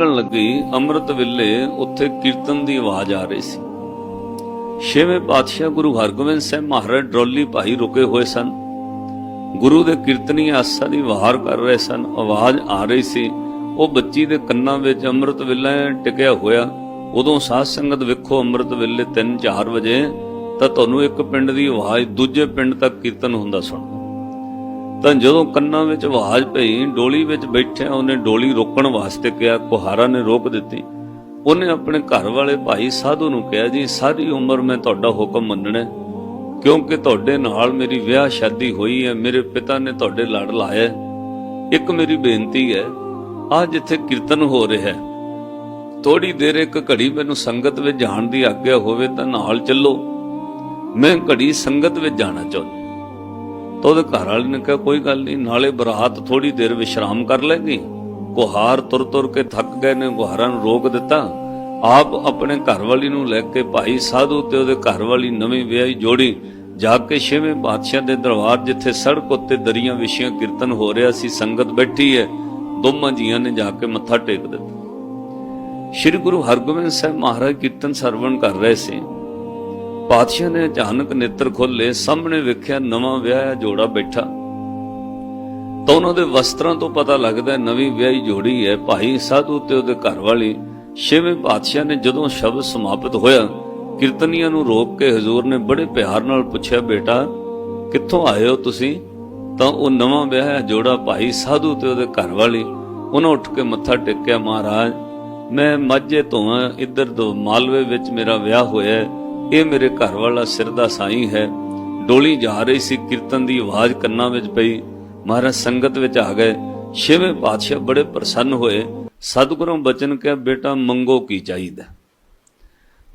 ਨਿਕਲਣ ਲੱਗੀ, ਅੰਮ੍ਰਿਤ ਵੇਲੇ ਉੱਥੇ ਕੀਰਤਨ ਦੀ ਆਵਾਜ਼ ਆ ਰਹੀ ਸੀ। ਛੇਵੇਂ ਪਾਤਸ਼ਾਹ ਗੁਰੂ ਹਰਗੋਬਿੰਦ ਸਾਹਿਬ ਮਹਾਰਾਜ ਡਰੋਲੀ ਭਾਈ ਰੁਕੇ ਹੋਏ ਸਨ। ਗੁਰੂ ਦੇ ਕੀਰਤਨੀ ਆਸਾ ਦੀ ਵਹਾਰ ਕਰ ਰਹੇ ਸਨ। ਆਵਾਜ਼ ਆ ਰਹੀ ਸੀ, ਉਹ ਬੱਚੀ ਦੇ ਕੰਨਾਂ ਵਿੱਚ ਅੰਮ੍ਰਿਤ ਵੇਲੇ ਟਿਕਿਆ ਹੋਇਆ। ਉਦੋਂ ਸਾਧ ਸੰਗਤ ਵੇਖੋ, ਅੰਮ੍ਰਿਤ ਵੇਲੇ 3-4 ਵਜੇ ਤਾਂ ਤੁਹਾਨੂੰ ਇੱਕ ਪਿੰਡ ਦੀ ਆਵਾਜ਼, ਦੂਜੇ ਪਿੰਡ ਤੱਕ ਕੀਰਤਨ ਹੁੰਦਾ ਸੁਣਦਾ। ਤਾਂ ਜਦੋਂ ਕੰਨਾਂ ਵਿੱਚ ਆਵਾਜ਼ ਪਈ, ਡੋਲੀ ਵਿੱਚ ਬੈਠਿਆ ਉਹਨੇ ਡੋਲੀ ਰੋਕਣ ਵਾਸਤੇ ਕਿਹਾ, ਕੁਹਾਰਾ ਨੇ ਰੋਕ ਦਿੱਤੀ। ਉਹਨੇ ਆਪਣੇ ਘਰ ਵਾਲੇ ਭਾਈ ਸਾਧੂ ਨੂੰ ਕਿਹਾ, ਜੀ, ਸਾਰੀ ਉਮਰ ਮੈਂ ਤੁਹਾਡਾ ਹੁਕਮ ਮੰਨਣਾ ਕਿਉਂਕਿ ਤੁਹਾਡੇ ਨਾਲ ਮੇਰੀ ਵਿਆਹ ਸ਼ਾਦੀ ਹੋਈ ਹੈ, ਮੇਰੇ ਪਿਤਾ ਨੇ ਤੁਹਾਡੇ ਲੜ ਲਾਇਆ ਹੈ। ਇੱਕ ਮੇਰੀ ਬੇਨਤੀ ਹੈ ਆ ਜਿੱਥੇ ਕੀਰਤਨ ਹੋ ਰਿਹਾ ਹੈ ਥੋੜੀ ਦੇਰ ਇੱਕ ਘੜੀ ਮੈਨੂੰ ਸੰਗਤ ਵਿੱਚ ਜਾਣ ਦੀ ਆਗਿਆ ਹੋਵੇ ਤਾਂ ਨਾਲ ਚੱਲੋ। ਮੈਂ ਘੜੀ ਸੰਗਤ ਵਿੱਚ ਜਾਣਾ ਚਾਹੁੰਦਾ ਤਾਂ ਉਹਦੇ ਘਰ ਵਾਲੇ ਨੇ ਕਿਹਾ, ਕੋਈ ਗੱਲ ਨਹੀਂ, ਨਾਲੇ ਬਰਾਤ ਥੋੜੀ ਦੇਰ ਵਿਸ਼ਰਾਮ ਕਰ ਲੈਗੀ ਗੁਹਾਰ ਤੁਰ ਤੁਰ ਕੇ ਥੱਕ ਗਏ ਨੇ, ਗੁਹਾਰਾਂ ਨੂੰ ਰੋਕ ਦਿੱਤਾ। ਆਪ ਆਪਣੇ ਘਰ ਵਾਲੀ ਨੂੰ ਲੈ ਕੇ ਭਾਈ ਸਾਧੂ ਤੇ ਉਹਦੇ ਘਰ ਵਾਲੀ ਨਵੀਂ ਵਿਆਹੀ ਜੋੜੀ ਜਾ ਕੇ ਛੇਵੇਂ ਪਾਤਸ਼ਾਹ ਦੇ ਦਰਬਾਰ ਜਿੱਥੇ ਸੜਕ ਉੱਤੇ ਦਰੀਆਂ ਵਿਛੀਆਂ ਕੀਰਤਨ ਹੋ ਰਿਹਾ ਸੀ, ਸੰਗਤ ਬੈਠੀ ਹੈ। ਦੋਵਾਂ ਜੀਆਂ ਨੇ ਜਾ ਕੇ ਮੱਥਾ ਟੇਕ ਦਿੱਤਾ। ਸ੍ਰੀ ਗੁਰੂ ਹਰਗੋਬਿੰਦ ਸਾਹਿਬ ਮਹਾਰਾਜ ਕੀਰਤਨ ਸਰਵਣ ਕਰ ਰਹੇ ਸੀ। ਪਾਤਸ਼ਾਹ ਨੇ ਅਚਾਨਕ ਨੇਤਰ ਖੋਲੇ ਸਾਹਮਣੇ ਵੇਖਿਆ ਨਵਾਂ ਵਿਆਹਿਆ ਜੋੜਾ ਬੈਠਾ। ਤਾਂ ਉਹਨਾਂ ਦੇ ਵਸਤਰਾਂ ਤੋਂ ਪਤਾ ਲੱਗਦਾ ਨਵੀਂ ਵਿਆਹੀ ਜੋੜੀ ਹੈ, ਭਾਈ ਸਾਧੂ ਤੇ ਉਹਦੇ ਘਰ ਵਾਲੀ। ਛੇਵੇਂ ਪਾਤਸ਼ਾਹ ਨੇ ਜਦੋਂ ਸ਼ਬਦ ਸਮਾਪਤ ਹੋਇਆ, ਕੀਰਤਨੀਆਂ ਨੂੰ ਰੋਕ ਕੇ ਹਜ਼ੂਰ ਨੇ ਬੜੇ ਪਿਆਰ ਨਾਲ ਪੁੱਛਿਆ, ਬੇਟਾ, ਕਿੱਥੋਂ ਆਏ ਹੋ ਤੁਸੀਂ? ਤਾਂ ਉਹ ਨਵਾਂ ਵਿਆਹਿਆ ਜੋੜਾ ਭਾਈ ਸਾਧੂ ਤੇ ਉਹਦੇ ਘਰ ਵਾਲੀ। ਉਹਨਾਂ ਉੱਠ ਕੇ ਮੱਥਾ ਟੇਕਿਆ, ਮਹਾਰਾਜ, ਮੈਂ ਮਾਝੇ ਤੋਂ ਹਾਂ, ਇੱਧਰ ਤੋਂ ਮਾਲਵੇ ਵਿੱਚ ਮੇਰਾ ਵਿਆਹ ਹੋਇਆ ਇਹ ਮੇਰੇ ਘਰ ਵਾਲਾ ਸਿਰ ਦਾ ਸਾਈ ਹੈ। ਡੋਲੀ ਜਾ ਰਹੀ ਸੀ ਕੀਰਤਨ ਦੀ ਆਵਾਜ਼ ਕੰਨਾਂ ਵਿੱਚ ਪਈ। ਮਹਾਰਾਜ ਸੰਗਤ ਵਿੱਚ ਆ ਗਏ। ਛੇਵੇਂ ਪਾਤਸ਼ਾਹ ਬੜੇ ਪ੍ਰਸੰਨ ਹੋਏ। ਸਤਿਗੁਰੂ ਬਚਨ ਕਿਹਾ, ਬੇਟਾ, ਮੰਗੋ ਕੀ ਚਾਹੀਦਾ?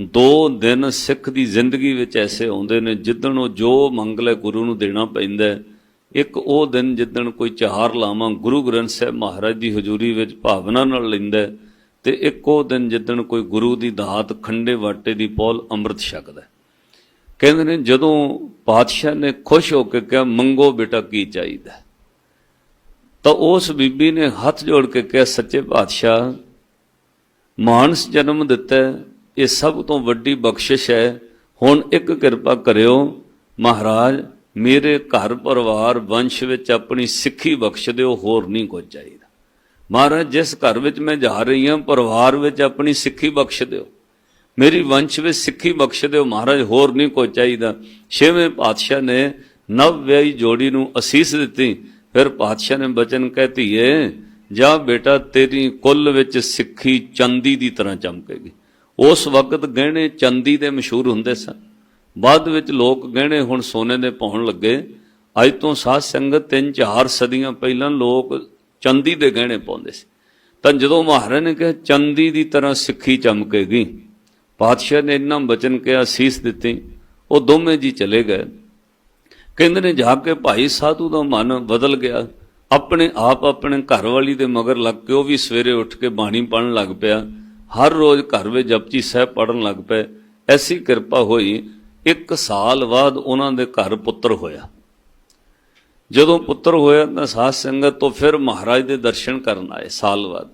ਦੋ ਦਿਨ ਸਿੱਖ ਦੀ ਜ਼ਿੰਦਗੀ ਵਿੱਚ ਐਸੇ ਆਉਂਦੇ ਨੇ ਜਿੱਦਣ ਉਹ ਜੋ ਮੰਗ ਲੈ ਗੁਰੂ ਨੂੰ ਦੇਣਾ ਪੈਂਦਾ ਇੱਕ ਉਹ ਦਿਨ ਜਿੱਦਣ ਕੋਈ ਚਾਰ ਲਾਵਾਂ ਗੁਰੂ ਗ੍ਰੰਥ ਸਾਹਿਬ ਮਹਾਰਾਜ ਦੀ ਹਜ਼ੂਰੀ ਵਿੱਚ ਭਾਵਨਾ ਨਾਲ ਲੈਂਦਾ ਤੇ ਇੱਕੋ ਦਿਨ ਜਿੱਦਣ ਕੋਈ ਗੁਰੂ ਦੀ ਦਾਤ ਖੰਡੇ ਵਾਟੇ ਦੀ ਪੌਲ ਅੰਮ੍ਰਿਤ ਛਕਦਾ ਕਹਿੰਦੇ ਨੇ, ਜਦੋਂ ਪਾਤਸ਼ਾਹ ਨੇ ਖੁਸ਼ ਹੋ ਕੇ ਕਿਹਾ, ਮੰਗੋ ਬੇਟਾ, ਕੀ ਚਾਹੀਦਾ? ਤਾਂ ਉਸ ਬੀਬੀ ਨੇ ਹੱਥ ਜੋੜ ਕੇ ਕਿਹਾ, ਸੱਚੇ ਪਾਤਸ਼ਾਹ, ਮਾਨਸ ਜਨਮ ਦਿੱਤਾ ਇਹ ਸਭ ਤੋਂ ਵੱਡੀ ਬਖਸ਼ਿਸ਼ ਹੈ। ਹੁਣ ਇੱਕ ਕਿਰਪਾ ਕਰਿਓ, ਮਹਾਰਾਜ, ਮੇਰੇ ਘਰ ਪਰਿਵਾਰ, ਵੰਸ਼ ਵਿੱਚ ਆਪਣੀ ਸਿੱਖੀ ਬਖਸ਼ ਦਿਓ, ਹੋਰ ਨਹੀਂ ਕੁਝ ਚਾਹੀਦਾ। ਮਹਾਰਾਜ, ਜਿਸ ਘਰ ਵਿੱਚ ਮੈਂ ਜਾ ਰਹੀ ਹਾਂ, ਪਰਿਵਾਰ ਵਿੱਚ ਆਪਣੀ ਸਿੱਖੀ ਬਖਸ਼ ਦਿਓ। ਮੇਰੀ ਵੰਸ਼ ਵਿੱਚ ਸਿੱਖੀ ਬਖਸ਼ ਦਿਓ। ਮਹਾਰਾਜ, ਹੋਰ ਨਹੀਂ ਕੋਈ ਚਾਹੀਦਾ। ਛੇਵੇਂ ਪਾਤਸ਼ਾਹ ਨੇ ਨਵ ਵਿਆਹੀ ਜੋੜੀ ਨੂੰ ਅਸੀਸ ਦਿੱਤੀ। ਫਿਰ ਪਾਤਸ਼ਾਹ ਨੇ ਬਚਨ ਕਹਤੀਏ ਜਾ ਬੇਟਾ, ਤੇਰੀ ਕੁੱਲ ਵਿੱਚ ਸਿੱਖੀ ਚੰਦੀ ਦੀ ਤਰ੍ਹਾਂ ਚਮਕੇਗੀ। ਉਸ ਵਕਤ ਗਹਿਣੇ ਚੰਦੀ ਦੇ ਮਸ਼ਹੂਰ ਹੁੰਦੇ ਸਨ। ਬਾਅਦ ਵਿੱਚ ਲੋਕ ਗਹਿਣੇ ਹੁਣ ਸੋਨੇ ਦੇ ਪਾਉਣ ਲੱਗੇ। ਅੱਜ ਤੋਂ ਸਾਧ ਸੰਗਤ ਤਿੰਨ ਚਾਰ ਸਦੀਆਂ ਪਹਿਲਾਂ ਲੋਕ ਚੰਦੀ ਦੇ ਗਹਿਣੇ ਪਾਉਂਦੇ ਸੀ। ਤਾਂ ਜਦੋਂ ਮਹਾਰਾਜ ਨੇ ਕਿਹਾ, ਚੰਦੀ ਦੀ ਤਰ੍ਹਾਂ ਸਿੱਖੀ ਚਮਕੇਗੀ, ਪਾਤਸ਼ਾਹ ਨੇ ਇੰਨਾ ਬਚਨ ਕਿਹਾ, ਸੀਸ ਦਿੱਤੀ, ਉਹ ਦੋਵੇਂ ਜੀ ਚਲੇ ਗਏ। ਕਹਿੰਦੇ ਨੇ, ਜਾ ਕੇ ਭਾਈ ਸਾਧੂ ਦਾ ਮਨ ਬਦਲ ਗਿਆ। ਆਪਣੇ ਆਪ ਆਪਣੇ ਘਰ ਵਾਲੀ ਦੇ ਮਗਰ ਲੱਗ ਕੇ ਉਹ ਵੀ ਸਵੇਰੇ ਉੱਠ ਕੇ ਬਾਣੀ ਪੜਨ ਲੱਗ ਪਿਆ। ਹਰ ਰੋਜ਼ ਘਰ ਵਿੱਚ ਜਪਜੀ ਸਾਹਿਬ ਪੜਨ ਲੱਗ ਪਏ। ਐਸੀ ਕਿਰਪਾ ਹੋਈ, ਇੱਕ ਸਾਲ ਬਾਅਦ ਉਹਨਾਂ ਦੇ ਘਰ ਪੁੱਤਰ ਹੋਇਆ। ਜਦੋਂ ਪੁੱਤਰ ਹੋਇਆ ਤਾਂ ਸਾਧ ਸੰਗਤ ਤੋਂ ਫਿਰ ਮਹਾਰਾਜ ਦੇ ਦਰਸ਼ਨ ਕਰਨ ਆਏ ਸਾਲ ਬਾਅਦ।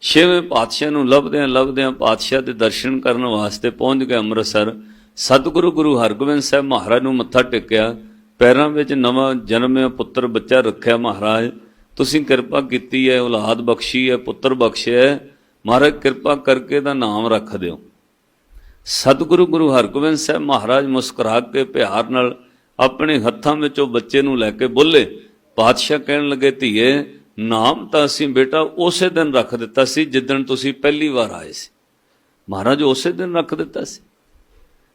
ਛੇਵੇਂ ਪਾਤਸ਼ਾਹ ਨੂੰ ਲੱਭਦਿਆਂ ਲੱਭਦਿਆਂ ਪਾਤਸ਼ਾਹ ਦੇ ਦਰਸ਼ਨ ਕਰਨ ਵਾਸਤੇ ਪਹੁੰਚ ਗਏ ਅੰਮ੍ਰਿਤਸਰ। ਸਤਿਗੁਰੂ ਗੁਰੂ ਹਰਗੋਬਿੰਦ ਸਾਹਿਬ ਮਹਾਰਾਜ ਨੂੰ ਮੱਥਾ ਟੇਕਿਆ। ਪੈਰਾਂ ਵਿੱਚ ਨਵਾਂ ਜਨਮਿਆ ਪੁੱਤਰ ਬੱਚਾ ਰੱਖਿਆ ਮਹਾਰਾਜ। ਤੁਸੀਂ ਕਿਰਪਾ ਕੀਤੀ ਹੈ, ਔਲਾਦ ਬਖਸ਼ੀ ਹੈ, ਪੁੱਤਰ ਬਖਸ਼ਿਆ ਹੈ। ਮਹਾਰਾਜ, ਕਿਰਪਾ ਕਰਕੇ ਦਾ ਨਾਮ ਰੱਖ ਦਿਓ। ਸਤਿਗੁਰੂ ਗੁਰੂ ਹਰਗੋਬਿੰਦ ਸਾਹਿਬ ਮਹਾਰਾਜ ਮੁਸਕਰਾ ਕੇ ਪਿਆਰ ਨਾਲ ਆਪਣੇ ਹੱਥਾਂ ਵਿੱਚ ਉਹ ਬੱਚੇ ਨੂੰ ਲੈ ਕੇ ਬੋਲੇ, ਪਾਤਸ਼ਾਹ ਕਹਿਣ ਲੱਗੇ, ਧੀਏ, ਨਾਮ ਤਾਂ ਅਸੀਂ ਬੇਟਾ ਉਸੇ ਦਿਨ ਰੱਖ ਦਿੱਤਾ ਸੀ ਜਿੱਦਣ ਤੁਸੀਂ ਪਹਿਲੀ ਵਾਰ ਆਏ ਸੀ। ਮਹਾਰਾਜ ਉਸੇ ਦਿਨ ਰੱਖ ਦਿੱਤਾ ਸੀ।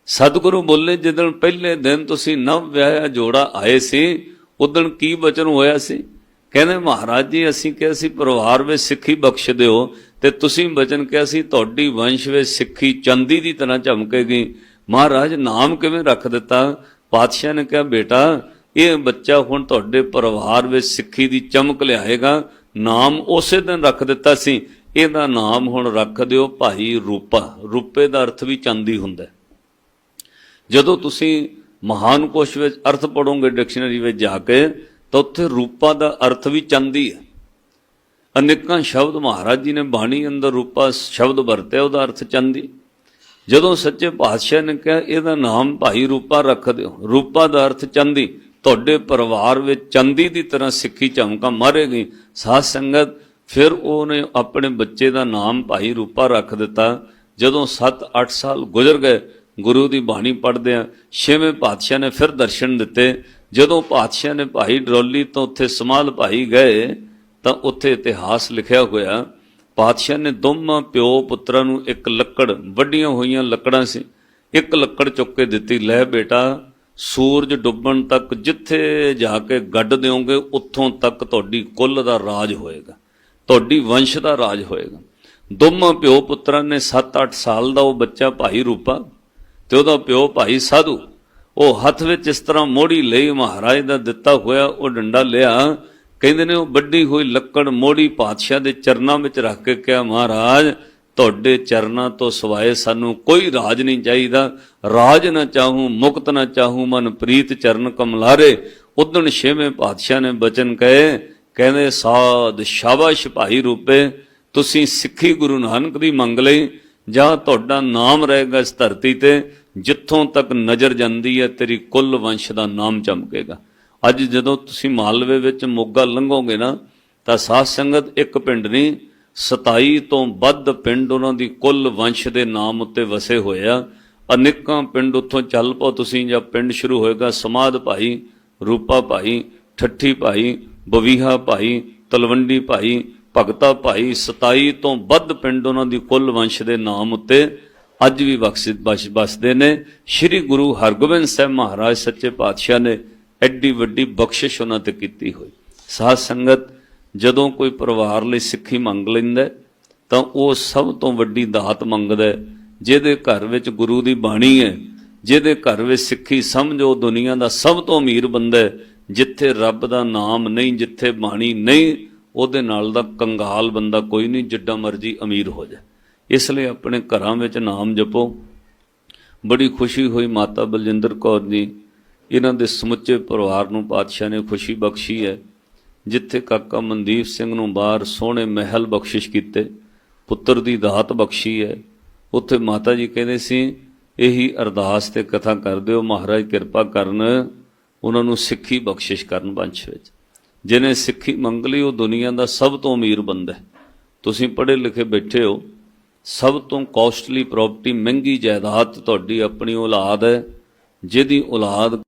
ਸਤਿਗੁਰੂ ਬੋਲੇ, ਜਿੱਦਣ ਪਹਿਲੇ ਦਿਨ ਤੁਸੀਂ ਨਵ ਵਿਆਹਿਆ ਜੋੜਾ ਆਏ ਸੀ, ਉਦਣ ਕੀ ਬਚਨ ਹੋਇਆ ਸੀ? ਕਹਿੰਦੇ, ਮਹਾਰਾਜ ਜੀ, ਅਸੀਂ ਕਿਹਾ ਸੀ, ਪਰਿਵਾਰ ਵਿੱਚ ਸਿੱਖੀ ਬਖਸ਼ ਦਿਓ ਤੇ ਤੁਸੀਂ ਬਚਨ ਕਿਹਾ ਸੀ, ਤੁਹਾਡੀ ਵੰਸ਼ ਵਿੱਚ ਸਿੱਖੀ ਚੰਦੀ ਦੀ ਤਰ੍ਹਾਂ ਚਮਕੇਗੀ ਮਹਾਰਾਜ, ਨਾਮ ਕਿਵੇਂ ਰੱਖ ਦਿੱਤਾ? ਪਾਤਸ਼ਾਹ ਨੇ ਕਿਹਾ, ਬੇਟਾ, ਇਹ ਬੱਚਾ ਹੁਣ ਤੁਹਾਡੇ ਪਰਿਵਾਰ ਵਿੱਚ ਸਿੱਖੀ ਦੀ ਚਮਕ ਲਿਆਏਗਾ। ਨਾਮ ਉਸੇ ਦਿਨ ਰੱਖ ਦਿੱਤਾ ਸੀ। ਇਹਦਾ ਨਾਮ ਹੁਣ ਰੱਖ ਦਿਓ ਭਾਈ ਰੂਪਾ। ਰੂਪੇ ਦਾ ਅਰਥ ਵੀ ਚਾਂਦੀ ਹੁੰਦਾ ਜਦੋਂ ਤੁਸੀਂ ਮਹਾਨ ਕੋਸ਼ ਵਿੱਚ ਅਰਥ ਪੜੋਗੇ ਡਿਕਸ਼ਨਰੀ ਵਿੱਚ ਜਾ ਕੇ, ਤਾਂ ਉੱਥੇ ਰੂਪਾ ਦਾ ਅਰਥ ਵੀ ਚਾਂਦੀ ਹੈ ਅਨੇਕਾਂ ਸ਼ਬਦ ਮਹਾਰਾਜ ਜੀ ਨੇ ਬਾਣੀ ਅੰਦਰ ਰੂਪਾ ਸ਼ਬਦ ਵਰਤਿਆ, ਉਹਦਾ ਅਰਥ ਚੰਦੀ ਜਦੋਂ ਸੱਚੇ ਪਾਤਸ਼ਾਹ ਨੇ ਕਿਹਾ, ਇਹਦਾ ਨਾਮ ਭਾਈ ਰੂਪਾ ਰੱਖ ਦਿਓ। ਰੂਪਾ ਦਾ ਅਰਥ ਚੰਦੀ। ਤੁਹਾਡੇ ਪਰਿਵਾਰ ਵਿੱਚ ਚੰਦੀ ਦੀ ਤਰ੍ਹਾਂ ਸਿੱਖੀ ਚਮਕਾ ਮਾਰੇਗੀ। ਸਾਧ ਸੰਗਤ, ਫਿਰ ਉਹਨੇ ਆਪਣੇ ਬੱਚੇ ਦਾ ਨਾਮ ਭਾਈ ਰੂਪਾ ਰੱਖ ਦਿੱਤਾ। ਜਦੋਂ 7-8 ਸਾਲ ਗੁਜ਼ਰ ਗਏ, ਗੁਰੂ ਦੀ ਬਾਣੀ ਪੜ੍ਹਦੇ ਆ, ਛੇਵੇਂ ਪਾਤਸ਼ਾਹ ਨੇ ਫਿਰ ਦਰਸ਼ਨ ਦਿੱਤੇ। ਜਦੋਂ ਪਾਤਸ਼ਾਹ ਨੇ ਭਾਈ ਡਰੋਲੀ ਤੋਂ ਉੱਥੇ ਸਮਾਲ ਭਾਈ ਗਏ, ਤਾਂ ਉੱਥੇ ਇਤਿਹਾਸ ਲਿਖਿਆ ਹੋਇਆ ਪਾਤਸ਼ਾਹ ਨੇ ਦੋਵਾਂ ਪਿਓ ਪੁੱਤਰਾਂ ਨੂੰ ਇੱਕ ਲੱਕੜ, ਵੱਡੀਆਂ ਹੋਈਆਂ ਲੱਕੜਾਂ ਸੀ। ਇੱਕ ਲੱਕੜ ਚੁੱਕ ਕੇ ਦਿੱਤੀ, ਲੈ ਬੇਟਾ, ਸੂਰਜ ਡੁੱਬਣ ਤੱਕ ਜਿੱਥੇ ਜਾ ਕੇ ਗੱਡ ਦਿਓਗੇ, ਉੱਥੋਂ ਤੱਕ ਤੁਹਾਡੀ ਕੁੱਲ ਦਾ ਰਾਜ ਹੋਏਗਾ। ਤੁਹਾਡੀ ਵੰਸ਼ ਦਾ ਰਾਜ ਹੋਏਗਾ। ਦੋਵਾਂ ਪਿਓ ਪੁੱਤਰਾਂ ਨੇ 7-8 ਸਾਲ ਦਾ ਉਹ ਬੱਚਾ ਭਾਈ ਰੂਪਾ ਤੇ ਉਹਦਾ ਪਿਓ ਭਾਈ ਸਾਧੂ। ਉਹ ਹੱਥ ਵਿੱਚ ਇਸ ਤਰ੍ਹਾਂ ਮੋੜੀ ਲਈ ਮਹਾਰਾਜ ਦਾ ਦਿੱਤਾ ਹੋਇਆ ਉਹ ਡੰਡਾ ਲਿਆ ਕਹਿੰਦੇ ਨੇ ਉਹ ਵੱਡੀ ਹੋਈ ਲੱਕੜ ਮੋੜੀ ਪਾਤਸ਼ਾਹ ਦੇ ਚਰਨਾਂ ਵਿੱਚ ਰੱਖ ਕੇ ਕਿਹਾ, ਮਹਾਰਾਜ, ਤੁਹਾਡੇ ਚਰਨਾਂ ਤੋਂ ਸਿਵਾਏ ਸਾਨੂੰ ਕੋਈ ਰਾਜ ਨਹੀਂ ਚਾਹੀਦਾ। ਰਾਜ ਨਾ ਚਾਹੂੰ, ਮੁਕਤ ਨਾ ਚਾਹੂੰ ਮਨ ਪ੍ਰੀਤ ਚਰਨ ਕਮਲਾਰੇ। ਉਦਣ ਛੇਵੇਂ ਪਾਤਸ਼ਾਹ ਨੇ ਬਚਨ ਕਹੇ, ਕਹਿੰਦੇ, ਸਾਧ ਸ਼ਾਬਾਸ਼ ਭਾਈ ਰੂਪੇ, ਤੁਸੀਂ ਸਿੱਖੀ ਗੁਰੂ ਨਾਨਕ ਦੀ ਮੰਗ ਲਈ, ਜਾਂ ਤੁਹਾਡਾ ਨਾਮ ਰਹੇਗਾ ਇਸ ਧਰਤੀ ਤੇ, ਜਿੱਥੋਂ ਤੱਕ ਨਜ਼ਰ ਜਾਂਦੀ ਹੈ, ਤੇਰੀ ਕੁੱਲ ਵੰਸ਼ ਦਾ ਨਾਮ ਚਮਕੇਗਾ। ਅੱਜ ਜਦੋਂ ਤੁਸੀਂ ਮਾਲਵੇ ਵਿੱਚ ਮੋਗਾ ਲੰਘੋਗੇ ਨਾ, ਤਾਂ ਸਾਧ ਸੰਗਤ ਇੱਕ ਪਿੰਡ ਨਹੀਂ 27 ਤੋਂ ਵੱਧ ਪਿੰਡ ਉਹਨਾਂ ਦੀ ਕੁੱਲ ਵੰਸ਼ ਦੇ ਨਾਮ ਉੱਤੇ ਵਸੇ ਹੋਏ ਆ। ਅਨੇਕਾਂ ਪਿੰਡ ਉੱਥੋਂ ਚੱਲ ਪਓ ਤੁਸੀਂ ਜਾਂ ਪਿੰਡ ਸ਼ੁਰੂ ਹੋਏਗਾ ਸਮਾਦ ਭਾਈ, ਰੂਪਾ ਭਾਈ, ਠੱਠੀ ਭਾਈ, ਬਵੀਹਾ ਭਾਈ, ਤਲਵੰਡੀ ਭਾਈ, ਭਗਤਾ ਭਾਈ 27 ਤੋਂ ਵੱਧ ਪਿੰਡ ਉਹਨਾਂ ਦੀ ਕੁੱਲ ਵੰਸ਼ ਦੇ ਨਾਮ ਉੱਤੇ ਅੱਜ ਵੀ ਬਖਸ਼ਿਤ ਬਸ ਬਸਦੇ ਨੇ। ਸ੍ਰੀ ਗੁਰੂ ਹਰਗੋਬਿੰਦ ਸਾਹਿਬ ਮਹਾਰਾਜ ਸੱਚੇ ਪਾਤਸ਼ਾਹ ਨੇ ਐਡੀ ਵੱਡੀ ਬਖਸ਼ਿਸ਼ ਉਹਨਾਂ ਤੇ ਕੀਤੀ ਹੋਈ। ਸਾਧ ਸੰਗਤ ਜਦੋਂ ਕੋਈ ਪਰਿਵਾਰ ਲਈ ਸਿੱਖੀ ਮੰਗ ਲੈਂਦਾ ਤਾਂ ਉਹ ਸਭ ਤੋਂ ਵੱਡੀ ਦਾਤ ਮੰਗਦਾ ਜਿਹਦੇ ਘਰ ਵਿੱਚ ਗੁਰੂ ਦੀ ਬਾਣੀ ਹੈ, ਜਿਹਦੇ ਘਰ ਵਿੱਚ ਸਿੱਖੀ ਸਮਝੋ ਦੁਨੀਆ ਦਾ ਸਭ ਤੋਂ ਅਮੀਰ ਬੰਦਾ ਹੈ, ਜਿੱਥੇ ਰੱਬ ਦਾ ਨਾਮ ਨਹੀਂ, ਜਿੱਥੇ ਬਾਣੀ ਨਹੀਂ, ਉਹਦੇ ਨਾਲ ਦਾ ਕੰਗਾਲ ਬੰਦਾ ਕੋਈ ਨਹੀਂ, ਜਿੱਡਾ ਮਰਜ਼ੀ ਅਮੀਰ ਹੋ ਜਾਏ। ਇਸ ਲਈ ਆਪਣੇ ਘਰਾਂ ਵਿੱਚ ਨਾਮ ਜਪੋ। ਬੜੀ ਖੁਸ਼ੀ ਹੋਈ ਮਾਤਾ ਬਲਜਿੰਦਰ ਕੌਰ ਜੀ ਇਹਨਾਂ ਦੇ ਸਮੁੱਚੇ ਪਰਿਵਾਰ ਨੂੰ ਪਾਤਸ਼ਾਹ ਨੇ ਖੁਸ਼ੀ ਬਖਸ਼ੀ ਹੈ, ਜਿੱਥੇ ਕਾਕਾ ਮਨਦੀਪ ਸਿੰਘ ਨੂੰ ਬਾਹਰ ਸੋਹਣੇ ਮਹਿਲ ਬਖਸ਼ਿਸ਼ ਕੀਤੇ, ਪੁੱਤਰ ਦੀ ਦਾਤ ਬਖਸ਼ੀ ਹੈ। ਉੱਥੇ ਮਾਤਾ ਜੀ ਕਹਿੰਦੇ ਸੀ, ਇਹੀ ਅਰਦਾਸ ਤੇ ਕਥਾ ਕਰ ਦਿਓ, ਮਹਾਰਾਜ ਕਿਰਪਾ ਕਰਨ, ਉਹਨਾਂ ਨੂੰ ਸਿੱਖੀ ਬਖਸ਼ਿਸ਼ ਕਰਨ ਬੰਸ਼ ਵਿੱਚ। ਜਿਹਨੇ ਸਿੱਖੀ ਮੰਗ ਲਈ, ਉਹ ਦੁਨੀਆ ਦਾ ਸਭ ਤੋਂ ਅਮੀਰ ਬੰਦਾ ਹੈ। ਤੁਸੀਂ ਪੜ੍ਹੇ ਲਿਖੇ ਬੈਠੇ ਹੋ, ਸਭ ਤੋਂ ਕਾਸਟਲੀ ਪ੍ਰਾਪਰਟੀ ਮਹਿੰਗੀ ਜਾਇਦਾਦ ਤੁਹਾਡੀ ਆਪਣੀ ਔਲਾਦ ਹੈ, ਜਿਹਦੀ ਔਲਾਦ